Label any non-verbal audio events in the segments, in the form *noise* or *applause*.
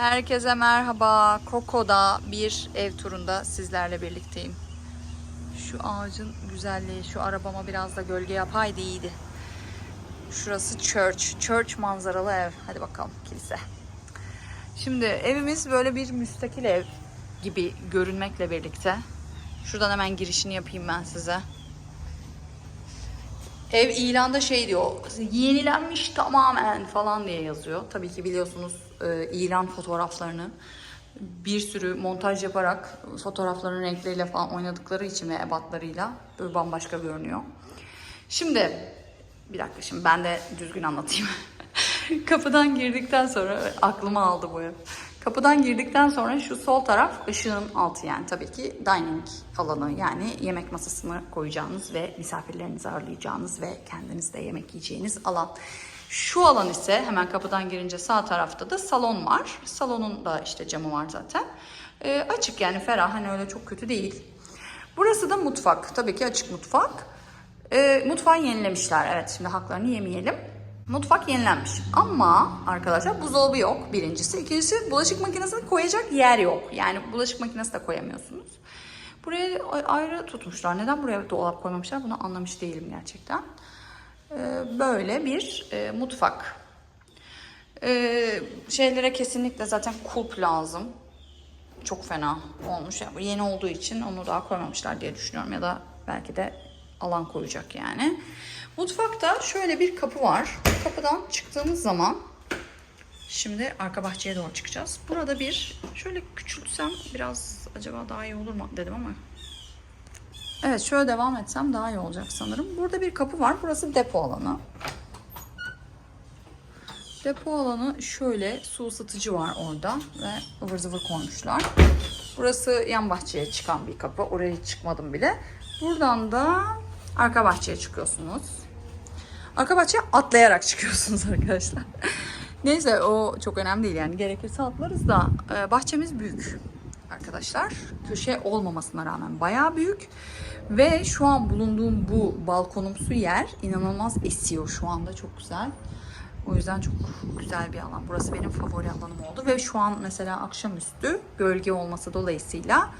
Herkese merhaba. Koko'da bir ev turunda sizlerle birlikteyim. Şu ağacın güzelliği, şu arabama biraz da gölge yapaydı iyiydi. Şurası church. Church manzaralı ev. Hadi bakalım kilise. Şimdi evimiz böyle bir müstakil ev gibi görünmekle birlikte. Şuradan hemen girişini yapayım ben size. Ev ilanda şey diyor, yenilenmiş tamamen falan diye yazıyor. Tabii ki biliyorsunuz e, ilan fotoğraflarını bir sürü montaj yaparak fotoğrafların renkleriyle falan oynadıkları için ve ebatlarıyla böyle bambaşka görünüyor. Şimdi bir dakika şimdi ben de düzgün anlatayım. *laughs* Kapıdan girdikten sonra aklıma aldı bu ev. Kapıdan girdikten sonra şu sol taraf ışığın altı yani tabii ki dining alanı yani yemek masasını koyacağınız ve misafirlerinizi ağırlayacağınız ve kendiniz de yemek yiyeceğiniz alan. Şu alan ise hemen kapıdan girince sağ tarafta da salon var. Salonun da işte camı var zaten. Ee, açık yani ferah hani öyle çok kötü değil. Burası da mutfak. Tabii ki açık mutfak. Ee, mutfağı yenilemişler. Evet şimdi haklarını yemeyelim. Mutfak yenilenmiş. Ama arkadaşlar buzdolabı yok birincisi. İkincisi bulaşık makinesini koyacak yer yok. Yani bulaşık makinesi de koyamıyorsunuz. Buraya ayrı tutmuşlar. Neden buraya dolap koymamışlar bunu anlamış değilim gerçekten. Ee, böyle bir e, mutfak. Ee, şeylere kesinlikle zaten kulp lazım. Çok fena olmuş. Yani yeni olduğu için onu daha koymamışlar diye düşünüyorum. Ya da belki de alan koyacak yani. Mutfakta şöyle bir kapı var. Kapıdan çıktığımız zaman şimdi arka bahçeye doğru çıkacağız. Burada bir şöyle küçültsem biraz acaba daha iyi olur mu dedim ama Evet şöyle devam etsem daha iyi olacak sanırım. Burada bir kapı var. Burası depo alanı. Depo alanı şöyle su ısıtıcı var orada ve ıvır zıvır koymuşlar. Burası yan bahçeye çıkan bir kapı. Oraya hiç çıkmadım bile. Buradan da arka bahçeye çıkıyorsunuz. Arka bahçeye atlayarak *laughs* çıkıyorsunuz arkadaşlar. Neyse o çok önemli değil yani gerekirse atlarız da e, bahçemiz büyük arkadaşlar. Köşe olmamasına rağmen bayağı büyük. Ve şu an bulunduğum bu balkonumsu yer inanılmaz esiyor şu anda çok güzel. O yüzden çok güzel bir alan. Burası benim favori alanım oldu. Ve şu an mesela akşamüstü gölge olması dolayısıyla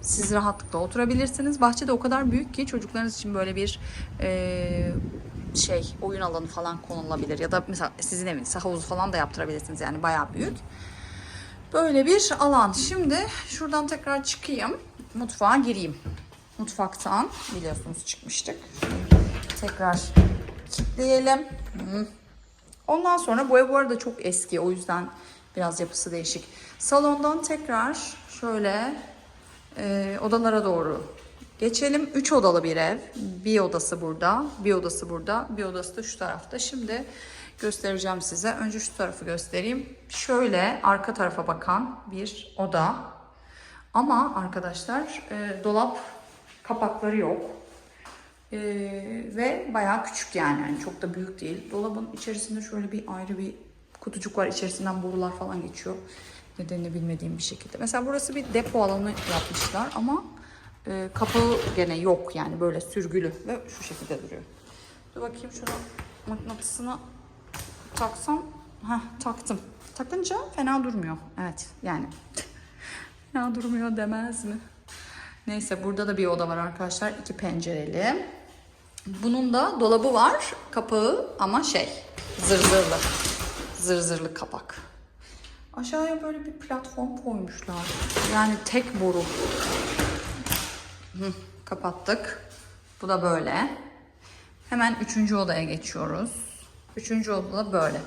siz rahatlıkla oturabilirsiniz. Bahçe de o kadar büyük ki çocuklarınız için böyle bir e, şey oyun alanı falan konulabilir. Ya da mesela sizin evinizde havuzu falan da yaptırabilirsiniz. Yani bayağı büyük. Böyle bir alan. Şimdi şuradan tekrar çıkayım. Mutfağa gireyim. Mutfaktan biliyorsunuz çıkmıştık. Tekrar kilitleyelim. Ondan sonra bu ev bu arada çok eski. O yüzden biraz yapısı değişik. Salondan tekrar şöyle e, odalara doğru geçelim. Üç odalı bir ev. Bir odası burada, bir odası burada, bir odası da şu tarafta. Şimdi göstereceğim size. Önce şu tarafı göstereyim. Şöyle arka tarafa bakan bir oda. Ama arkadaşlar e, dolap kapakları yok. E, ve bayağı küçük yani. yani. Çok da büyük değil. Dolabın içerisinde şöyle bir ayrı bir kutucuk var. İçerisinden borular falan geçiyor. Nedenini bilmediğim bir şekilde. Mesela burası bir depo alanı yapmışlar ama e, kapağı gene yok yani böyle sürgülü ve şu şekilde duruyor. Dur bakayım şunu mıknatısını taksam. Heh, taktım. Takınca fena durmuyor. Evet yani. *laughs* fena durmuyor demez mi? Neyse burada da bir oda var arkadaşlar. iki pencereli. Bunun da dolabı var. Kapağı ama şey zırzırlı. Zırzırlı kapak. Aşağıya böyle bir platform koymuşlar. Yani tek boru. Hı, kapattık. Bu da böyle. Hemen üçüncü odaya geçiyoruz. Üçüncü odada böyle.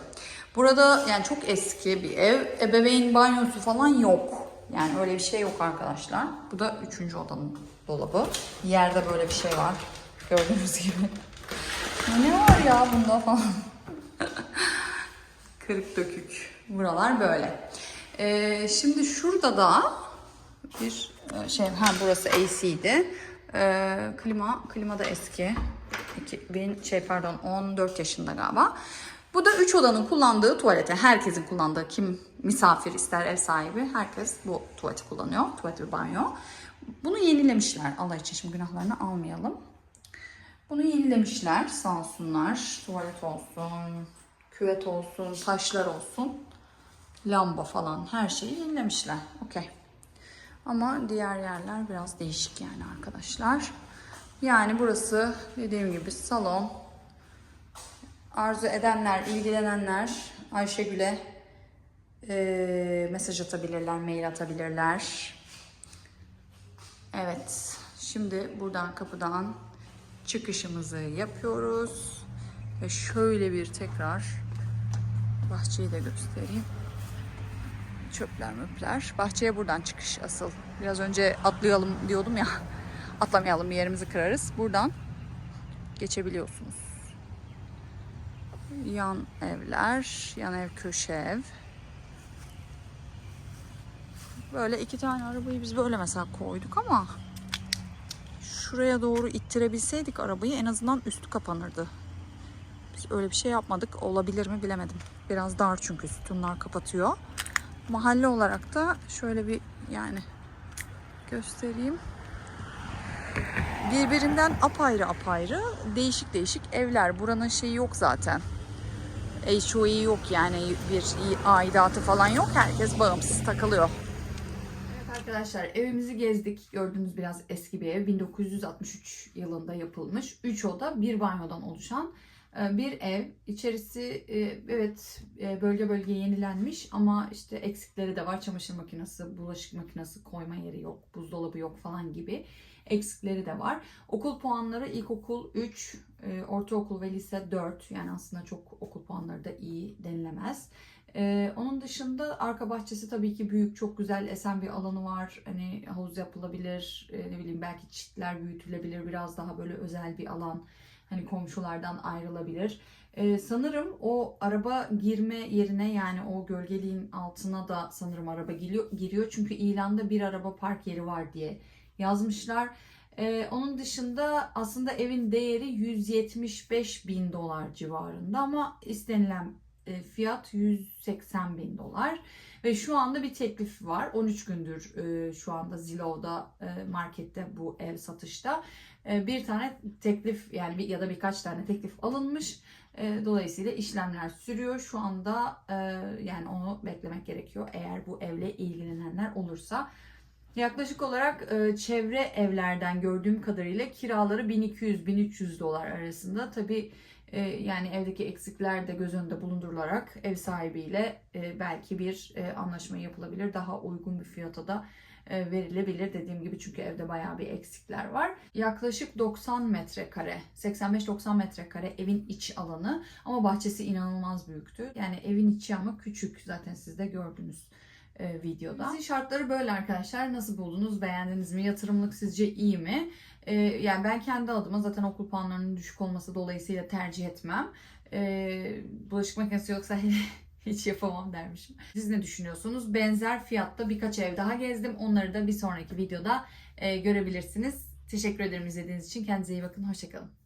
Burada yani çok eski bir ev. Ebeveyn banyosu falan yok. Yani öyle bir şey yok arkadaşlar. Bu da üçüncü odanın dolabı. Yerde böyle bir şey var. Gördüğünüz gibi. Ne var ya bunda falan. *laughs* Kırık dökük. Buralar böyle. Ee, şimdi şurada da bir e, şey, ha burası AC'di. Ee, klima, klima da eski. 2000 şey pardon 14 yaşında galiba. Bu da 3 odanın kullandığı tuvalete. Herkesin kullandığı kim misafir ister ev sahibi herkes bu tuvaleti kullanıyor. Tuvalet ve banyo. Bunu yenilemişler. Allah için şimdi günahlarını almayalım. Bunu yenilemişler sağ olsunlar. Tuvalet olsun, küvet olsun, taşlar olsun. lamba falan her şeyi yenilemişler. Okey. Ama diğer yerler biraz değişik yani arkadaşlar. Yani burası dediğim gibi salon. Arzu edenler, ilgilenenler Ayşegül'e eee mesaj atabilirler, mail atabilirler. Evet, şimdi buradan kapıdan çıkışımızı yapıyoruz. Ve şöyle bir tekrar bahçeyi de göstereyim. Çöpler möpler. Bahçeye buradan çıkış asıl. Biraz önce atlayalım diyordum ya. *laughs* Atlamayalım bir yerimizi kırarız. Buradan geçebiliyorsunuz. Yan evler, yan ev köşe ev. Böyle iki tane arabayı biz böyle mesela koyduk ama şuraya doğru ittirebilseydik arabayı en azından üstü kapanırdı. Biz öyle bir şey yapmadık. Olabilir mi bilemedim. Biraz dar çünkü sütunlar kapatıyor. Mahalle olarak da şöyle bir yani göstereyim. Birbirinden apayrı apayrı değişik değişik evler. Buranın şeyi yok zaten. HOE yok yani bir aidatı falan yok. Herkes bağımsız takılıyor. Arkadaşlar evimizi gezdik. Gördüğünüz biraz eski bir ev. 1963 yılında yapılmış. 3 oda, bir banyodan oluşan e, bir ev. İçerisi e, evet e, bölge bölge yenilenmiş ama işte eksikleri de var. Çamaşır makinesi, bulaşık makinesi, koyma yeri yok, buzdolabı yok falan gibi eksikleri de var. Okul puanları ilkokul 3, ortaokul ve lise 4. Yani aslında çok okul puanları da iyi denilemez. Ee, onun dışında arka bahçesi tabii ki büyük, çok güzel esen bir alanı var. Hani havuz yapılabilir, e, ne bileyim belki çitler büyütülebilir, biraz daha böyle özel bir alan. Hani komşulardan ayrılabilir. Ee, sanırım o araba girme yerine yani o gölgeliğin altına da sanırım araba giriyor, giriyor. Çünkü ilanda bir araba park yeri var diye yazmışlar. Ee, onun dışında aslında evin değeri 175 bin dolar civarında ama istenilen e, fiyat 180 bin dolar ve şu anda bir teklif var. 13 gündür e, şu anda Zillow'da e, markette bu ev satışta. Bir tane teklif yani ya da birkaç tane teklif alınmış. Dolayısıyla işlemler sürüyor. Şu anda yani onu beklemek gerekiyor. Eğer bu evle ilgilenenler olursa. Yaklaşık olarak çevre evlerden gördüğüm kadarıyla kiraları 1200-1300 dolar arasında. Tabii e, yani evdeki eksikler de göz önünde bulundurularak ev sahibiyle e, belki bir e, anlaşma yapılabilir. Daha uygun bir fiyata da verilebilir dediğim gibi çünkü evde bayağı bir eksikler var. Yaklaşık 90 metrekare, 85-90 metrekare evin iç alanı ama bahçesi inanılmaz büyüktü. Yani evin içi ama küçük zaten siz de gördünüz videoda. Sizin şartları böyle arkadaşlar. Nasıl buldunuz? Beğendiniz mi? Yatırımlık sizce iyi mi? E, yani ben kendi adıma zaten okul puanlarının düşük olması dolayısıyla tercih etmem. E, bulaşık makinesi yoksa *laughs* hiç yapamam dermişim. Siz ne düşünüyorsunuz? Benzer fiyatta birkaç ev daha gezdim. Onları da bir sonraki videoda e, görebilirsiniz. Teşekkür ederim izlediğiniz için. Kendinize iyi bakın. Hoşçakalın.